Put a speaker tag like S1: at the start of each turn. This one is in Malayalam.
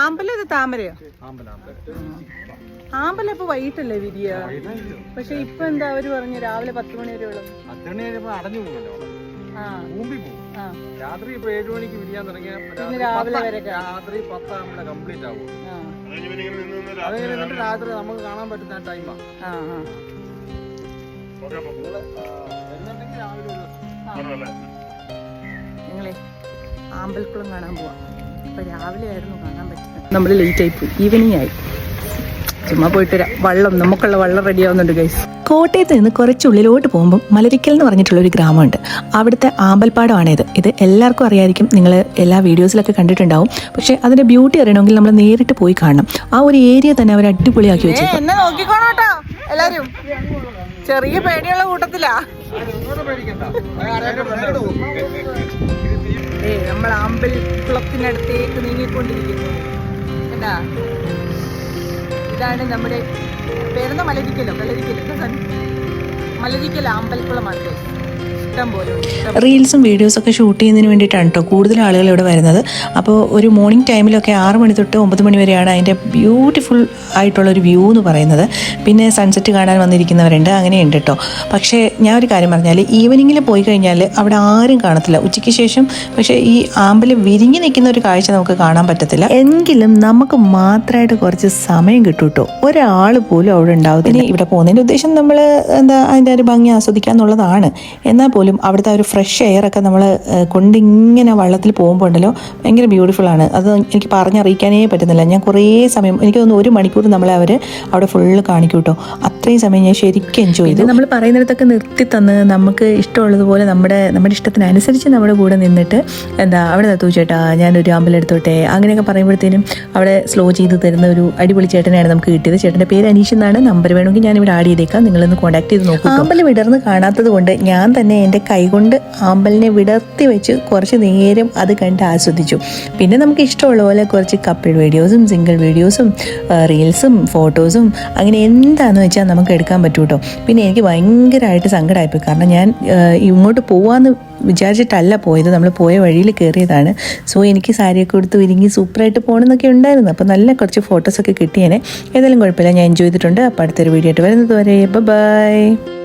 S1: ആമ്പലം ഇത് താമരയോ?
S2: ആമ്പല ആമ്പല
S1: ആമ്പലം ഇപ്പൊ വൈകിട്ടല്ലേ വിരിയ? പക്ഷെ ഇപ്പൊ എന്താ അവർ പറഞ്ഞു രാവിലെ പത്ത് മണി വരെ ഉള്ളത്
S2: പത്തുമണി കഴിയുമ്പോ അടഞ്ഞു പോകുമല്ലോ. രാത്രി ഇപ്പൊ ഏഴു മണിക്ക് വിരിയാൻ തുടങ്ങിയ
S1: രാവിലെ വരെ
S2: രാത്രി പത്താകുമ്പോഴേ കംപ്ലീറ്റ് ആവും. അത് കഴിഞ്ഞിട്ട് രാത്രി നമുക്ക് കാണാൻ പറ്റുന്ന ടൈമാ
S1: ഞങ്ങളെ ആമ്പൽക്കുളം കാണാൻ പോവാം. രാവിലെ ആയിരുന്നു കാണാൻ പറ്റുന്നത് നമ്മൾ ലേറ്റ് ആയി പോയി. ഈവനിങ് ആയി. ചുമ്മാ പോയിട്ട് വരാം വള്ളം നമുക്കുള്ള വള്ളം റെഡി ആവുന്നുണ്ട് ഗൈസ്
S3: കോട്ടയത്ത് നിന്ന് കുറച്ചുള്ളിലോട്ട് പോകുമ്പോൾ മലരിക്കൽ എന്ന് പറഞ്ഞിട്ടുള്ള ഒരു ഗ്രാമമുണ്ട്. അവിടുത്തെ ആമ്പൽപ്പാടമാണിത് ഇത് ഇത് എല്ലാവർക്കും അറിയായിരിക്കും. നിങ്ങൾ എല്ലാ വീഡിയോസിലൊക്കെ കണ്ടിട്ടുണ്ടാവും. പക്ഷേ അതിന്റെ ബ്യൂട്ടി അറിയണമെങ്കിൽ നമ്മൾ നേരിട്ട് പോയി കാണണം. ആ ഒരു ഏരിയ തന്നെ അവർ അടിപൊളിയാക്കി വെച്ചു
S1: എല്ലാരും. ചെറിയ പേടിയുള്ള കൂട്ടത്തിലാ. നമ്മൾ അമ്പലക്കുളത്തിനടുത്തേക്ക് നീങ്ങിക്കൊണ്ടിരിക്കുന്നു. എന്താ? ഇതാണ് നമ്മുടെ പേരുന്ന മലരിക്കലോ? കലരിക്കലോ? മലരിക്കൽ അമ്പൽക്കുളമാണ്
S3: റീൽസും വീഡിയോസും ഒക്കെ ഷൂട്ട് ചെയ്യുന്നതിന് വേണ്ടിയിട്ടാണ് കേട്ടോ കൂടുതൽ ആളുകൾ ഇവിടെ വരുന്നത്. അപ്പോൾ ഒരു മോർണിംഗ് ടൈമിലൊക്കെ ആറ് മണി തൊട്ട് ഒമ്പത് മണി വരെയാണ് അതിന്റെ ബ്യൂട്ടിഫുൾ ആയിട്ടുള്ള ഒരു വ്യൂ എന്ന് പറയുന്നത്. പിന്നെ സൺസെറ്റ് കാണാൻ വന്നിരിക്കുന്നവരുണ്ട് അങ്ങനെയുണ്ട് കേട്ടോ പക്ഷേ ഞാൻ ഒരു കാര്യം പറഞ്ഞാൽ ഈവനിങ്ങിൽ പോയി കഴിഞ്ഞാൽ അവിടെ ആരും കാണത്തില്ല. ഉച്ചയ്ക്ക് ശേഷം പക്ഷേ ഈ ആമ്പിൽ വിരിഞ്ഞ് നിൽക്കുന്ന ഒരു കാഴ്ച നമുക്ക് കാണാൻ പറ്റത്തില്ല. എങ്കിലും നമുക്ക് മാത്രമായിട്ട് കുറച്ച് സമയം കിട്ടും കേട്ടോ ഒരാൾ പോലും അവിടെ ഉണ്ടാവും ഇനി ഇവിടെ പോകുന്നതിന്റെ ഉദ്ദേശം നമ്മൾ എന്താ അതിന്റെ ഒരു ഭംഗി ആസ്വദിക്കുക എന്നുള്ളതാണ് എന്നാൽ പോലും അവിടുത്തെ ഒരു ഫ്രഷ് എയർ ഒക്കെ നമ്മൾ കൊണ്ടിങ്ങനെ വള്ളത്തിൽ പോകുമ്പോൾ ഉണ്ടല്ലോ ഭയങ്കര ബ്യൂട്ടിഫുൾ ആണ്. അത് എനിക്ക് പറഞ്ഞറിയിക്കാനേ പറ്റുന്നില്ല. ഞാൻ കുറേ സമയം എനിക്ക് തോന്നുന്നു ഒരു മണിക്കൂർ നമ്മളെ അവർ അവിടെ ഫുള്ള് കാണിക്കും കേട്ടോ. അത്രയും സമയം ഞാൻ ശരിക്കും എൻജോയ് ചെയ്തു. നമ്മൾ പറയുന്നിടത്തൊക്കെ നിർത്തി തന്ന് നമുക്ക് ഇഷ്ടമുള്ളതുപോലെ നമ്മുടെ നമ്മുടെ ഇഷ്ടത്തിനനുസരിച്ച് നമ്മുടെ കൂടെ നിന്നിട്ട് എന്താ അവിടെ നിർത്തൂ ചേട്ടാ ഞാനൊരു അമ്പലം എടുത്തോട്ടെ അങ്ങനെയൊക്കെ പറയുമ്പോഴത്തേനും അവിടെ സ്ലോ ചെയ്ത് തരുന്ന ഒരു അടിപൊളി ചേട്ടനെയാണ് നമുക്ക് കിട്ടിയത്. ചേട്ടന്റെ പേര് അനീഷ് എന്നാണ് നമ്പർ വേണമെങ്കിൽ ഞാൻ ഇവിടെ ആഡ് ചെയ്തേക്കാം. നിങ്ങളൊന്ന് കോൺടാക്ട് ചെയ്ത് നോക്കാം അമ്പലം വിടർന്ന് കാണാത്തത് കൊണ്ട് ഞാൻ തന്നെ എന്റെ കൈകൊണ്ട് ആമ്പലിനെ വിടർത്തി വെച്ച് കുറച്ച് നേരം അത് കണ്ട് ആസ്വദിച്ചു. പിന്നെ നമുക്ക് ഇഷ്ടമുള്ള പോലെ കുറച്ച് കപ്പിൾ വീഡിയോസും സിംഗിൾ വീഡിയോസും റീൽസും ഫോട്ടോസും അങ്ങനെ എന്താണെന്ന് വെച്ചാൽ നമുക്ക് എടുക്കാൻ പറ്റൂ കേട്ടോ പിന്നെ എനിക്ക് ഭയങ്കരമായിട്ട് സങ്കടമായിപ്പോയി കാരണം ഞാൻ ഇങ്ങോട്ട് പോവാന്ന് വിചാരിച്ചിട്ടല്ല പോയത്. നമ്മൾ പോയ വഴിയിൽ കയറിയതാണ്. സോ എനിക്ക് സാരിയൊക്കെ കൊടുത്ത് ഒരുങ്ങി സൂപ്പറായിട്ട് പോകണമെന്നൊക്കെ ഉണ്ടായിരുന്നു. അപ്പോൾ നല്ല കുറച്ച് ഫോട്ടോസൊക്കെ കിട്ടിയേനെ. ഏതായാലും കുഴപ്പമില്ല. ഞാൻ എൻജോയ് ചെയ്തിട്ടുണ്ട്. അപ്പോൾ അടുത്തൊരു വീഡിയോ ആയിട്ട് വരുന്നത് വരെ. ബൈ